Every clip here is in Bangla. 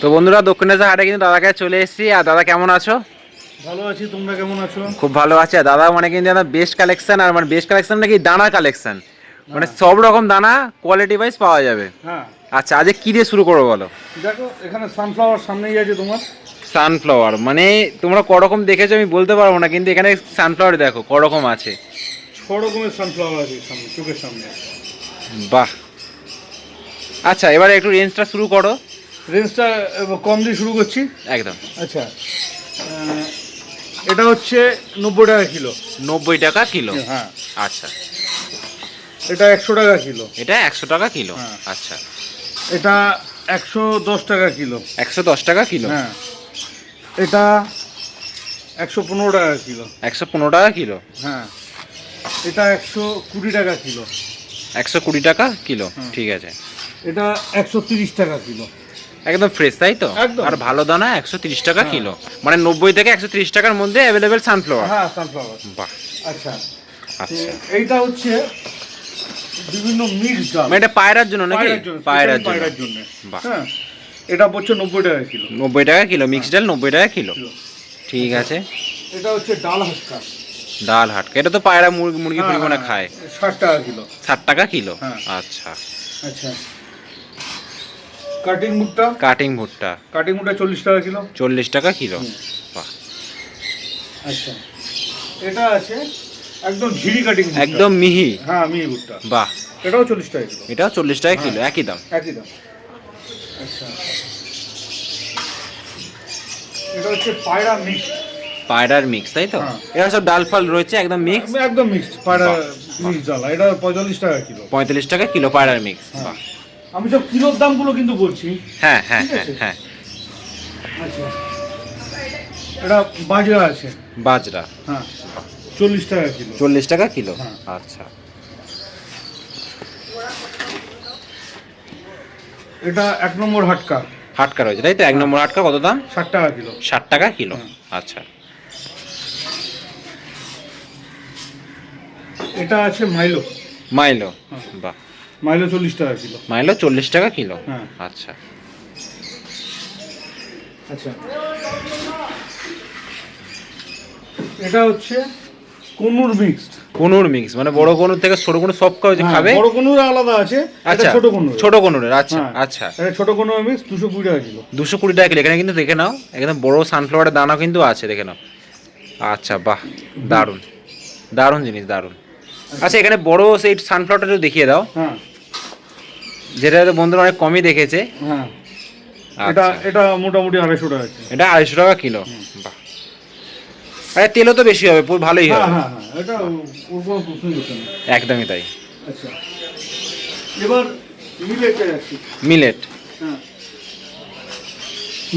তো বন্ধুরা দক্ষিণেশ্বর হাটে কিন্তু দাদাকে চলে এসেছি। আর দাদা কেমন আছো? ভালো আছি তোমরা কেমন আছো? খুব ভালো আছে। আর দাদা মানে কিন্তু বেস্ট কালেকশন আর মানে বেস্ট কালেকশন নাকি দানা কালেকশন মানে সব রকম দানা কোয়ালিটি ওয়াইজ পাওয়া যাবে। হ্যাঁ। আচ্ছা আজকে কি দিয়ে শুরু করব বলো? দেখো এখানে সানফ্লাওয়ার সামনেই আছে তোমার। সানফ্লাওয়ার মানে তোমরা করকম দেখেছ আমি বলতে পারব না কিন্তু এখানে সানফ্লাওয়ার দেখো করকম আছে। ছ রকমের সানফ্লাওয়ার আছে সামনে চোখের সামনে। বাহ। আচ্ছা এবারে একটু রেঞ্জটা শুরু করো। রেঞ্জটা কম দিয়ে শুরু করছি? একদম। আচ্ছা এটা হচ্ছে নব্বই টাকা কিলো। নব্বই টাকা কিলো? হ্যাঁ আচ্ছা। এটা একশো টাকা কিলো। এটা একশো টাকা কিলো? হ্যাঁ। আচ্ছা। এটা একশো দশ টাকা কিলো। একশো দশ টাকা কিলো? হ্যাঁ। এটা একশো পনেরো টাকা কিলো। একশো পনেরো টাকা কিলো? হ্যাঁ। এটা একশো কুড়ি টাকা কিলো। একশো কুড়ি টাকা কিলো? ঠিক আছে। এটা একশো তিরিশ টাকা কিলো। একদম ফ্রেশ তাই তো? একদম। আর ভালো দানা একশো তিরিশ টাকা হ্যাঁ। কিলো। মানে নব্বই থেকে একশো তিরিশ টাকার মধ্যে অ্যাভেলেবেল সানফ্লাওয়ার হ্যাঁ সানফ্লাওয়ার বাহ। আচ্ছা। আচ্ছা। এইটা হচ্ছে বিভিন্ন মিক্স ডাল মানে এটা পায়রার জন্য নাকি? পায়রার জন্য পায়রার special জন্য। পায়রার জন্য। বাহ। হ্যাঁ এটা পড়ছে নব্বই টাকা কিলো। নব্বই টাকা কিলো মিক্সড ডাল নব্বই টাকা কিলো। ঠিক আছে। এটা হচ্ছে ডাল হাসকা ডাল হাটকা। এটা তো পায়রা মুরগি মুরগি হ্যাঁ, পরিমাণে হ্যাঁ, খায়। ষাট টাকা কিলো। ষাট টাকা কিলো? হ্যাঁ। আচ্ছা। আচ্ছা। কাটিং মুখটা কাটিং ভুট্টা। কাটিং মুখটা চল্লিশ টাকা কিলো। চল্লিশ টাকা কিলো। বাহ। আচ্ছা। এটা আছে একদম ঝিরি কাটিং একদম মিহি। হ্যাঁ মিহি ভুট্টা। বাহ। এটাও চল্লিশ টাকা কিলো। এটাও চল্লিশ টাকা কিলো একই দাম। একই দাম। আচ্ছা। এটা হচ্ছে পায়রা মিক্স। পায়রার মিক্স তাই তো? হ্যাঁ। এটা সব ডাল ফাল রয়েছে একদম মিক্স? একদম মিক্সড পায়রা মিক্স ডাল। এটা পঁয়তাল্লিশ টাকা কিলো। পঁয়তাল্লিশ টাকা কিলো পায়রার মিক্স হ্যাঁ। বাহ। আমি সব কিলোর দামগুলো কিন্তু বলছি। হ্যাঁ হ্যাঁ হ্যাঁ আচ্ছা। এটা বাজরা আছে। বাজরা। হ্যাঁ চল্লিশ টাকা কিলো। চল্লিশ টাকা কিলো? হ্যাঁ। আচ্ছা। এটা এক নম্বর হাটকা। হাটকা রয়েছে তাই তো? এক নম্বর হাটকা কত দাম? ষাট টাকা কিলো। ষাট টাকা কিলো? হ্যাঁ। আচ্ছা। এটা আছে মাইলো। মাইলো। হ্যাঁ। বাহ। মাইলো চল্লিশ টাকা কিলো। মাইলো চল্লিশ টাকা কিলো? হ্যাঁ। আচ্ছা। আচ্ছা। এটা হচ্ছে কোনুর মিক্সড কনুর মিক্স মানে বড় কনুর থেকে ছোট কনুর সব কাজ খাবে? বড় কোনুর আলাদা আছে আচ্ছা ছোট কোনুর। ছোট কনুরের আচ্ছা হ্যাঁ। আচ্ছা। এটা ছোট কোনুর মিক্স দুশো কুড়ি টাকা কিলো। দুশো কুড়ি টাকা কিলো এখানে কিন্তু দেখে নাও একদম বড় সানফ্লাওয়ারের দানা কিন্তু আছে দেখে নাও। আচ্ছা বাহ দারুণ। দারুণ জিনিস দারুণ। আচ্ছা এখানে বড় সেই সানফ্লাওয়ারটা একটু দেখিয়ে দাও। হ্যাঁ। যেটা বন্ধুরা অনেক কমই দেখেছে। হ্যাঁ। এটা আচ্ছা। এটা মোটামুটি আড়াইশো টাকা কিলো। এটা আড়াইশো টাকা কিলো। বাহ। আরে তেলও তো বেশি হবে ভালোই হ্যাঁ হবে হ্যাঁ হ্যাঁ না একদমই তাই। আচ্ছা। এবার মিলেট হ্যাঁ।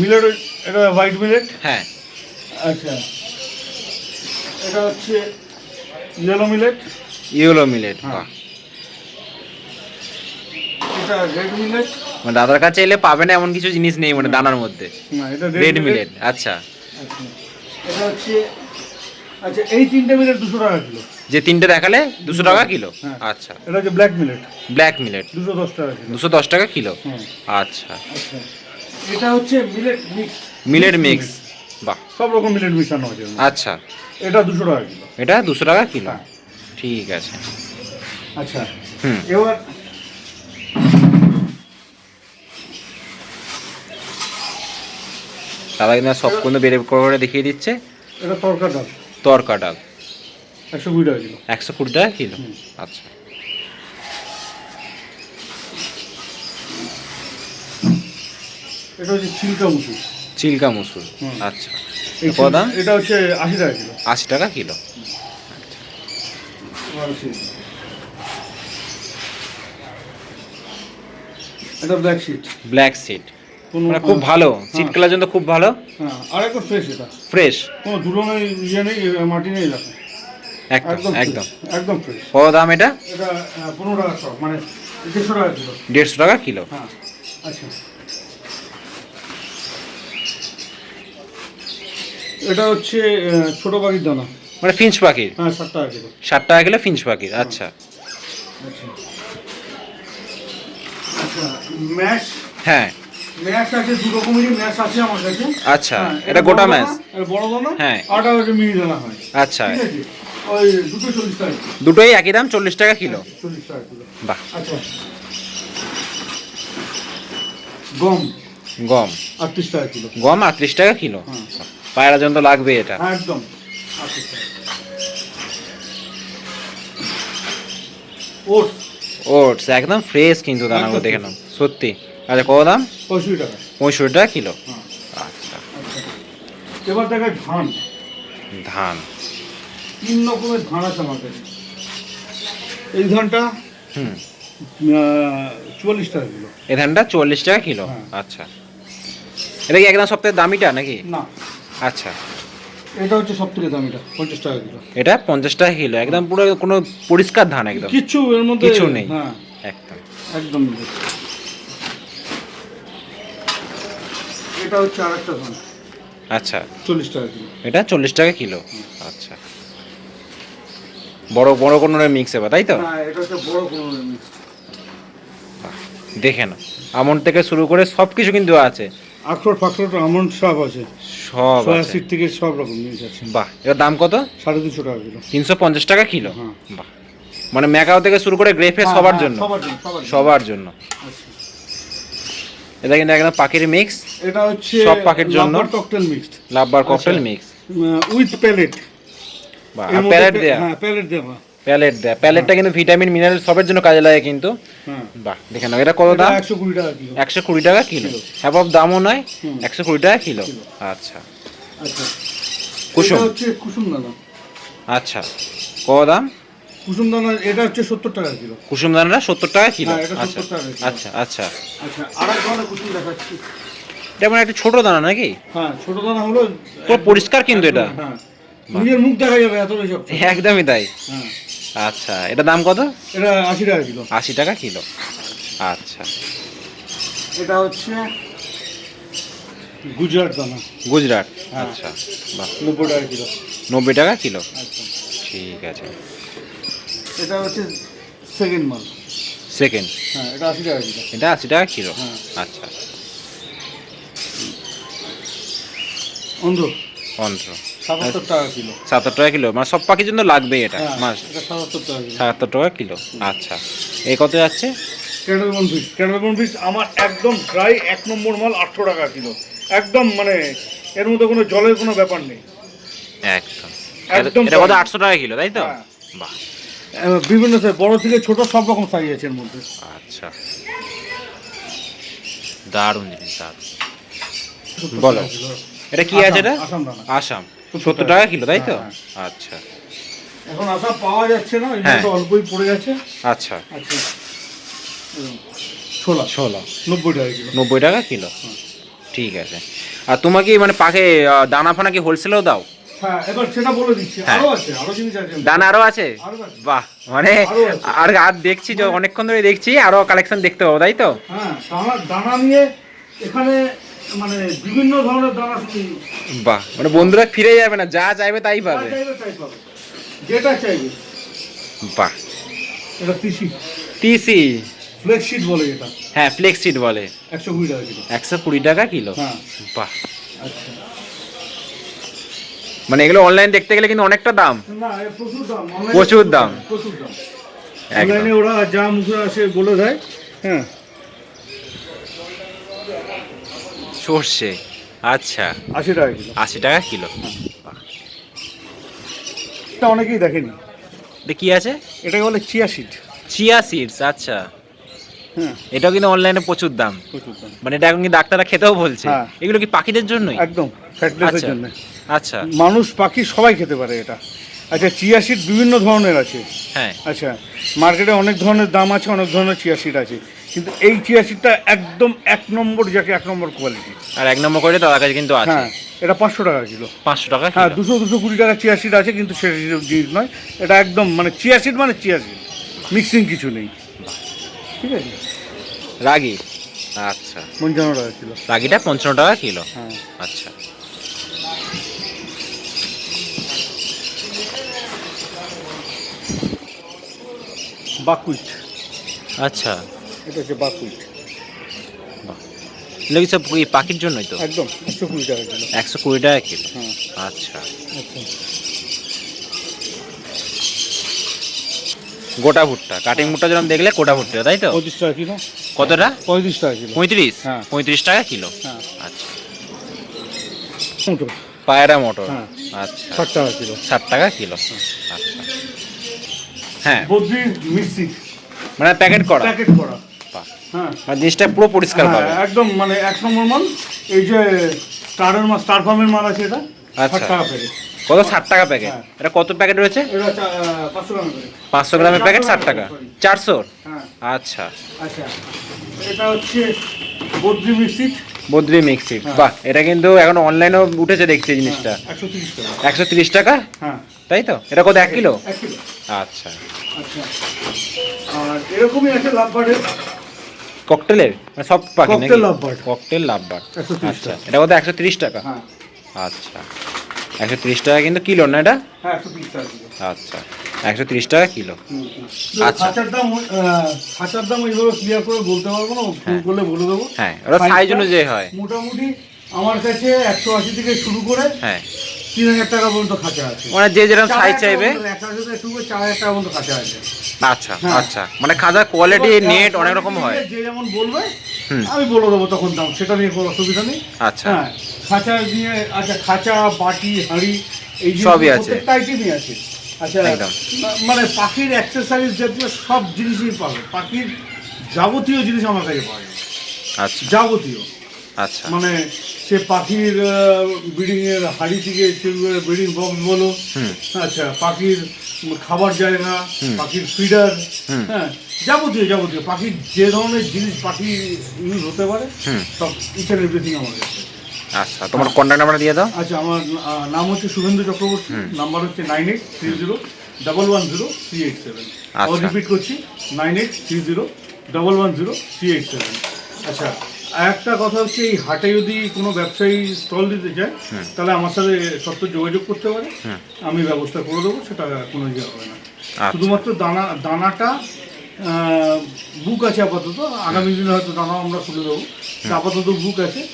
মিলেট এটা হোয়াইট মিলেট হ্যাঁ। আচ্ছা। এটা হচ্ছে ইয়েলো মিলেট ইয়েলো মিলেট হ্যাঁ। বাহ। মিলেট মানে দাদার কাছে এলে পাবে না এমন কিছু জিনিস নেই মানে দানার মধ্যে। এটা রেড মিলেট আচ্ছা। আচ্ছা। এটা হচ্ছে আচ্ছা এই তিনটে মিলেট দুশো টাকা কিলো। যে তিনটে দেখালে দুশো টাকা কিলো? হ্যাঁ। আচ্ছা। এটা হচ্ছে ব্ল্যাক মিলেট ব্ল্যাক মিলেট দুশো দশ টাকা দুশো দশ টাকা কিলো? আচ্ছা। আচ্ছা। এটা হচ্ছে মিলেট মিক্স মিলেট মিক্স বাহ। সব রকম মিলেট মিশানো আছে। আচ্ছা। এটা দুশো টাকা কিলো। এটা দুশো টাকা কিলো। হ্যাঁ। ঠিক আছে। আচ্ছা। হুম। এবার দাদা কিন্তু সব কিন্তু বেড়ে করে দেখিয়ে দিচ্ছে। এটা তরকা ডাল। তরকা ডাল। একশো কুড়ি টাকা কিলো। একশো কুড়ি টাকা কিলো? আচ্ছা। এটা হচ্ছে চিলকা মুসুর। চিল্কা মসুর। আচ্ছা? এটা হচ্ছে আশি টাকা কিলো। আশি টাকা কিলো। এটা ব্ল্যাক শিট ব্ল্যাক কোনো মানে খুব ভালো। সিট হ্যাঁ। কালার জন্য খুব ভালো। হ্যাঁ আর একদম ফ্রেশ এটা। ফ্রেশ কোনো ধুলো নেই ইয়ে নেই মাটি নেই একদম একদম একদম। একদম ফ্রেশ কত দাম এটা? এটা পনেরো টাকা সব মানে দেড়শো টাকা কিলো। দেড়শো টাকা কিলো? হ্যাঁ আচ্ছা। এটা হচ্ছে ছোট পাখির দানা। মানে ফিঞ্চ পাখির? হ্যাঁ ষাট টাকা কিলো ষাট টাকা কিলো ফিঞ্চ পাখির আচ্ছা। আচ্ছা। আচ্ছা ম্যাশ? হ্যাঁ। ম্যাশ আছে দু রকমেরই ম্যাশ আছে আমার কাছে। আচ্ছা হ্যাঁ, এটা গোটা ম্যাচ এটা বড় দানা হ্যাঁ। মিনি দানা হয়। আচ্ছা। ওই দুটো চল্লিশ টাকা দুটোই একই দাম চল্লিশ টাকা কিলো? চল্লিশ টাকা কিলো। বাহ। আচ্ছা। গম। গম। আটত্রিশ টাকা কিলো। গম আটত্রিশ টাকা কিলো? হ্যাঁ। পায়রা জন্য লাগবে এটা? হ্যাঁ একদম। ওটস একদম ফ্রেশ কিন্তু দানাগুলো দেখে নাও সত্যি। আচ্ছা কত দাম? পঁয়ষট্টি টাকা। পঁয়ষট্টি টাকা কিলো? হ্যাঁ। আচ্ছা। এবার দেখায় ধান। ধান। তিন রকমের ধান আছে আমার কাছে এই ধানটা হুম। চুয়াল্লিশ টাকা কিলো। এই ধানটা চল্লিশ টাকা কিলো? হ্যাঁ। আচ্ছা। এটা কি একদম সপ্তাহের দামিটা নাকি? না। আচ্ছা। এটা হচ্ছে সব থেকে দামিটা পঞ্চাশ টাকা কিলো। এটা পঞ্চাশ টাকা কিলো একদম পুরো কোনো পরিষ্কার ধান একদম। কিচ্ছু এর মধ্যে কিছু নেই। হ্যাঁ। একদম। একদম এটা হচ্ছে ধান। আচ্ছা। চল্লিশ টাকা কিলো। এটা চল্লিশ টাকা কিলো? আচ্ছা। বড় বড় কোনো মিক্স এবার তাই তো? না এটা হচ্ছে বড় কোনো mix। দেখে না আমন থেকে শুরু করে সব কিছু কিন্তু আছে। আখরোট ফাখরোট আমন্ড সব আছে। সব আছে। থেকে সব রকম জিনিস আছে। বাহ এর দাম কত? সাড়ে তিনশো টাকা কিলো। তিনশো পঞ্চাশ টাকা কিলো? হ্যাঁ। বাহ। মানে ম্যাকাও থেকে শুরু করে গ্রেফে সবার হ্যাঁ, জন্য? সবার জন্য সবার জন্য। আচ্ছা। এটা কিন্তু একদম পাখির মিক্স এটা হচ্ছে সব পাখির জন্য? Cocktail mixed lovebird cocktail. Mix with pellet বা প্যালেট দেয়া? হ্যাঁ প্যালেট দেওয়া প্যালেট দেয়া। প্যালেটটা কিন্তু ভিটামিন মিনারেল সবের জন্য কাজে লাগে কিন্তু। বাহ দেখে নাও এটা কত দাম? একশো কুড়ি টাকা কিলো। একশো কুড়ি টাকা কিলো। হ্যাঁ দামও নয় একশো কুড়ি টাকা কিলো। আচ্ছা। আচ্ছা। কুসুম। কুসুম দানা। আচ্ছা। কত দাম? কুসুম দানা এটা হচ্ছে সত্তর টাকা কিলো। কুসুম দানাটা সত্তর টাকা কিলো। হ্যাঁ, আচ্ছা। 70 টাকা কিলো। আচ্ছা আচ্ছা। আচ্ছা আর এক ধরনের কুসুম দেখাচ্ছি। এটা মানে একটু ছোট দানা নাকি? হ্যাঁ ছোট দানা হলো পুরো পরিষ্কার কিন্তু এটা। হ্যাঁ। নিজের মুখ দেখা যাবে এত সব একদমই তাই। হ্যাঁ। আচ্ছা এটা দাম কত? এটা আশি টাকা কিলো। আশি টাকা কিলো। আচ্ছা। এটা হচ্ছে গুজরাট দানা। গুজরাট হ্যাঁ। আচ্ছা বাহ। নব্বই টাকা কিলো। নব্বই টাকা কিলো? আচ্ছা। ঠিক আছে। এটা হচ্ছে সেকেন্ড মাল। সেকেন্ড হ্যাঁ এটা আশি টাকা কিলো। এটা আশি টাকা কিলো? হ্যাঁ। আচ্ছা। অন্ধ্র অন্ধ্র সাতাত্তর টাকা কিলো। সাতাত্তর টাকা কিলো মানে সব পাখির জন্য লাগবে এটা হ্যাঁ মাস। সাতাত্তর টাকা কিলো। সাতাত্তর টাকা কিলো আচ্ছা। এই কত যাচ্ছে? ক্যাটালবন ফিশ ক্যাটালবন ফিশ আমার একদম ড্রাই এক নম্বর মাল আটশো টাকা কিলো। একদম মানে এর মধ্যে কোনো জলের কোনো ব্যাপার নেই। একদম। একদম এটা কত? আটশো টাকা কিলো তাই তো? হ্যাঁ। বাহ। বিভিন্ন সাইজ বড় থেকে ছোট সব রকম সাইজ আছে এর মধ্যে। আচ্ছা। দারুণ জিনিস দারুণ। বলো। এটা কি আছে এটা? আসাম দানা আসাম। সত্তর টাকা। কিলো তাই তো? হ্যাঁ, আচ্ছা। এখন আসাম পাওয়া যাচ্ছে না হ্যাঁ। অল্পই পড়ে গেছে। আচ্ছা। আচ্ছা। এরকম। ছোলা নব্বই টাকা কিলো। নব্বই টাকা কিলো? ঠিক আছে। আর তোমার কি মানে পাখে দানা ফানা কি হোলসেলেও দাও? হ্যাঁ হ্যাঁ। দানা আরও আছে? বাহ মানে আর আর দেখছি যে অনেকক্ষণ ধরে দেখছি আরও কালেকশন দেখতে পাবো তাই তো? হ্যাঁ দানা নিয়ে এখানে মানে বিভিন্ন ধরনের দানা শুনি। বাহ মানে বন্ধুরা ফিরে যাবে না যা চাইবে তাই পাবে। যেটা চাইবে। বাহ। এটা তিসি। বলে এটা। হ্যাঁ বলে। একশো কুড়ি টাকা কিলো। একশো কুড়ি টাকা কিলো? হ্যাঁ। বাহ। আচ্ছা। মানে এগুলো অনলাইন দেখতে গেলে কিন্তু অনেকটা দাম। প্রচুর দাম। প্রচুর দাম। অনলাইনে ওরা যা মুখে আসে বলে দেয়। হ্যাঁ সর্ষে। আচ্ছা। আশি টাকা কিলো। আশি টাকা কিলো। এটা অনেকেই দেখেনি। এটা কি আছে? এটাকে বলে চিয়া শিট চিয়া সিডস আচ্ছা। হ্যাঁ। এটাও কিন্তু অনলাইনে প্রচুর দাম। মানে এটা এখন কি ডাক্তাররা খেতেও বলছে? হ্যাঁ। এগুলো কি পাখিদের জন্যই? একদম আচ্ছা। জন্য। আচ্ছা। মানুষ পাখি সবাই খেতে পারে এটা। আচ্ছা চিয়া সিড বিভিন্ন ধরনের আছে। হ্যাঁ। আচ্ছা মার্কেটে অনেক ধরনের দাম আছে অনেক ধরনের চিয়া সিড আছে। কিন্তু এই চিয়া সিডটা একদম এক নম্বর যাকে এক নম্বর কোয়ালিটি আর এক নম্বর করে তার কাছে কিন্তু আছে। হ্যাঁ এটা পাঁচশো টাকা কিলো। পাঁচশো টাকা হ্যাঁ দুশো দুশো কুড়ি টাকা চিয়া সিড আছে কিন্তু সেটা জিনিস নয়। এটা একদম মানে চিয়া সিড মানে চিয়া সিড মিক্সিং কিছু নেই। ঠিক আছে? রাগি? আচ্ছা। পঞ্চান্ন টাকা কিলো। রাগিটা পঞ্চান্ন টাকা কিলো। হ্যাঁ। আচ্ছা। বাকুইট। আচ্ছা। এটা হচ্ছে। এগুলো সব ওই পাখির জন্যই তো? একদম একশো কুড়ি টাকা কিলো একশো কুড়ি টাকা কিলো হ্যাঁ। আচ্ছা। আচ্ছা। গোটা ভুট্টা কাটিং ভুট্টা যেরকম দেখলে গোটা ভুট্টা তাই তো? পঁয়ত্রিশ টাকা কিলো। কতটা? পঁয়ত্রিশ টাকা কিলো। পঁয়ত্রিশ? হ্যাঁ। পঁয়ত্রিশ টাকা কিলো? হ্যাঁ। আচ্ছা। মোটো পায়রা মোটর? হ্যাঁ। আচ্ছা। ষাট টাকা কিলো। ষাট টাকা কিলো? আচ্ছা। হ্যাঁ। মিক্সি মানে প্যাকেট করা? প্যাকেট করা। হ্যাঁ। জিনিসটা পুরো পরিষ্কার হ্যাঁ, পাবে। একদম মানে এক নম্বর মাল এই যে স্টারের মাল স্টার ফার্মের মাল আছে এটা আচ্ছা। টাকা প্যাকেট কত? ষাট টাকা প্যাকেট। এটা কত প্যাকেট রয়েছে? পাঁচশো গ্রামের প্যাকেট ষাট টাকা। চারশো? হ্যাঁ। আচ্ছা। আচ্ছা। এটা হচ্ছে বদ্রি মিক্সি বদ্রি মিক্সি হ্যাঁ। বাহ এটা কিন্তু এখন অনলাইনেও উঠেছে দেখছি এই জিনিসটা। একশো তিরিশ টাকা। হ্যাঁ। তাই তো? এটা কত এক কিলো। আচ্ছা। আচ্ছা। আর এরকমই আছে লাভবার্ডের। ককটেলের? মানে সব পাখি Cocktail lovebird। ককটেল লাভবার 130 আচ্ছা এটা কত একশো তিরিশ টাকা? হ্যাঁ। আচ্ছা একশো তিরিশ টাকা কিন্তু কিলো না এটা? হ্যাঁ আচ্ছা একশো তিরিশ টাকা কিলো। আচ্ছা। দাম খাঁচার দাম এইভাবে ক্লিয়ার করে বলতে পারব না। করলে বলে দেবো হ্যাঁ ওরা সাইজ অনুযায়ী হয়। মোটামুটি আমার কাছে একশো আশি থেকে শুরু করে হ্যাঁ। তিন হাজার টাকা পর্যন্ত খাঁচা আছে। মানে যে যেরকম সাইজ চাইবে? শুরু করে চার হাজার টাকা পর্যন্ত খাঁচা আছে। আচ্ছা হ্যাঁ। আচ্ছা। মানে খাজার কোয়ালিটি নেট অনেক রকম হয়। যে যেমন বলবে আমি বলে দেবো তখন দাম সেটা নিয়ে কোনো অসুবিধা নেই। আচ্ছা। হ্যাঁ খাঁচা দিয়ে আচ্ছা খাঁচা বাটি হাঁড়ি এই সবই আছে। আইটেমই আছে। আচ্ছা মানে পাখির অ্যাক্সেসরিজ জাতীয় সব জিনিসই পাবে। পাখির যাবতীয় জিনিস আমার কাছে পাওয়া যায়। আচ্ছা। যাবতীয়। আচ্ছা। মানে সে পাখির ব্রিডিং এর হাড়ি থেকে ব্রিডিং বক্স বলো আচ্ছা পাখির খাবার জায়গা পাখির ফিডার হ্যাঁ যাবতীয় যাবতীয়। পাখির যে ধরনের জিনিস পাখি ইউজ হতে পারে সব ইচ অ্যান্ড এভরিথিং আমার আচ্ছা তোমার কন্ট্যাক্ট নাম্বার দিয়ে দাও। আচ্ছা আমার নাম হচ্ছে শুভেন্দু চক্রবর্তী নাম্বার হচ্ছে nine eight three zero double one zero three eight seven আবার। রিপিট করছি nine eight three zero double one zero three eight seven আচ্ছা আর একটা কথা হচ্ছে এই হাটে যদি কোনো ব্যবসায়ী স্টল দিতে চায় তাহলে আমার সাথে সত্য যোগাযোগ করতে পারে। আমি ব্যবস্থা করে দেবো সেটা কোনো ইয়ে হবে না। আচ্ছা। শুধুমাত্র দানা দানাটা বুক আছে আপাতত। আগামী দিনে হয়তো দানাও আমরা খুলে দেবো। আপাতত বুক আছে।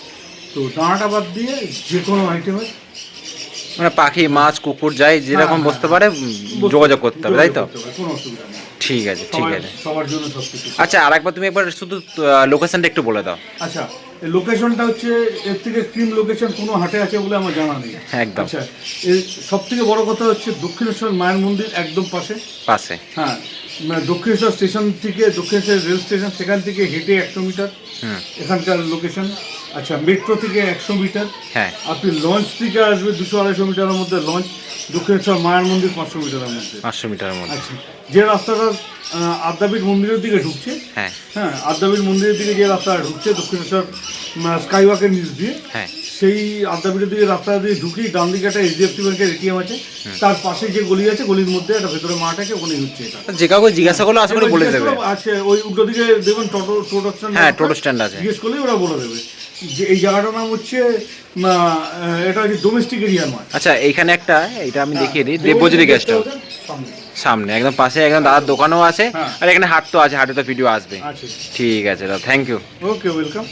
তো দানাটা বাদ দিয়ে যে কোনো আইটেমের মানে পাখি মাছ কুকুর যাই যেরকম হ্যাঁ, বসতে পারে যোগাযোগ করতে হবে তাই তো? যোগাযোগ করতে হবে, অসুবিধা নেই। ঠিক আছে ঠিক আছে। সবার জন্য আচ্ছা আর একবার তুমি একবার শুধু লোকেশনটা একটু বলে দাও। আচ্ছা লোকেশনটা হচ্ছে এর থেকে ক্রিম লোকেশন কোনো হাটে আছে বলে আমার জানা নেই। একদম। আচ্ছা সব থেকে বড় কথা হচ্ছে দক্ষিণেশ্বর মায়ের মন্দির একদম পাশে। পাশে। হ্যাঁ মানে দক্ষিণেশ্বর স্টেশন থেকে দক্ষিণেশ্বর রেল স্টেশন সেখান থেকে হেঁটে একশো মিটার। এখানকার লোকেশন আচ্ছা মেট্রো থেকে একশো মিটার। হ্যাঁ। আপনি লঞ্চ থেকে আসবে দুশো আড়াইশো মিটারের মধ্যে লঞ্চ দক্ষিণেশ্বর মায়ের মন্দির পাঁচশো মিটারের মধ্যে। পাঁচশো মিটারের মধ্যে। আচ্ছা যে রাস্তাটা আদ্যাপীঠ মন্দিরের দিকে ঢুকছে হ্যাঁ। হ্যাঁ আদ্যাপীঠ মন্দিরের দিকে যে রাস্তাটা ঢুকছে দক্ষিণেশ্বর স্কাইওয়াকের নিচ দিয়ে হ্যাঁ। সেই আদ্যাপীঠের দিকে রাস্তা দিয়ে ঢুকেই ডান দিকে একটা এইচডিএফসি ব্যাংকের এটিএম আছে তার পাশে যে গলি আছে গলির মধ্যে একটা ভেতরে মাঠ আছে ওখানেই হচ্ছে এটা। যে কাউকে জিজ্ঞাসা করলে আশা করি বলে দেবে। আছে ওই উল্টো দিকে দেখবেন টোটো টোটো স্ট্যান্ড হ্যাঁ টোটো স্ট্যান্ড আছে। জিজ্ঞেস করলেই ওরা বলে দেবে। যে এই জায়গাটার নাম হচ্ছে এটা হচ্ছে ডোমেস্টিক এরিয়ার মাঠ। আচ্ছা এইখানে একটা এটা আমি দেখিয়ে দিই দেবজ্যোতি গেস্ট হাউস সামনে। সামনে একদম পাশে একদম দাদার দোকানও আছে হ্যাঁ। আর এখানে হাট তো আছে হাটে তো ভিডিও আসবে। ঠিক আছে দাদা থ্যাংক ইউ ওকে ওয়েলকাম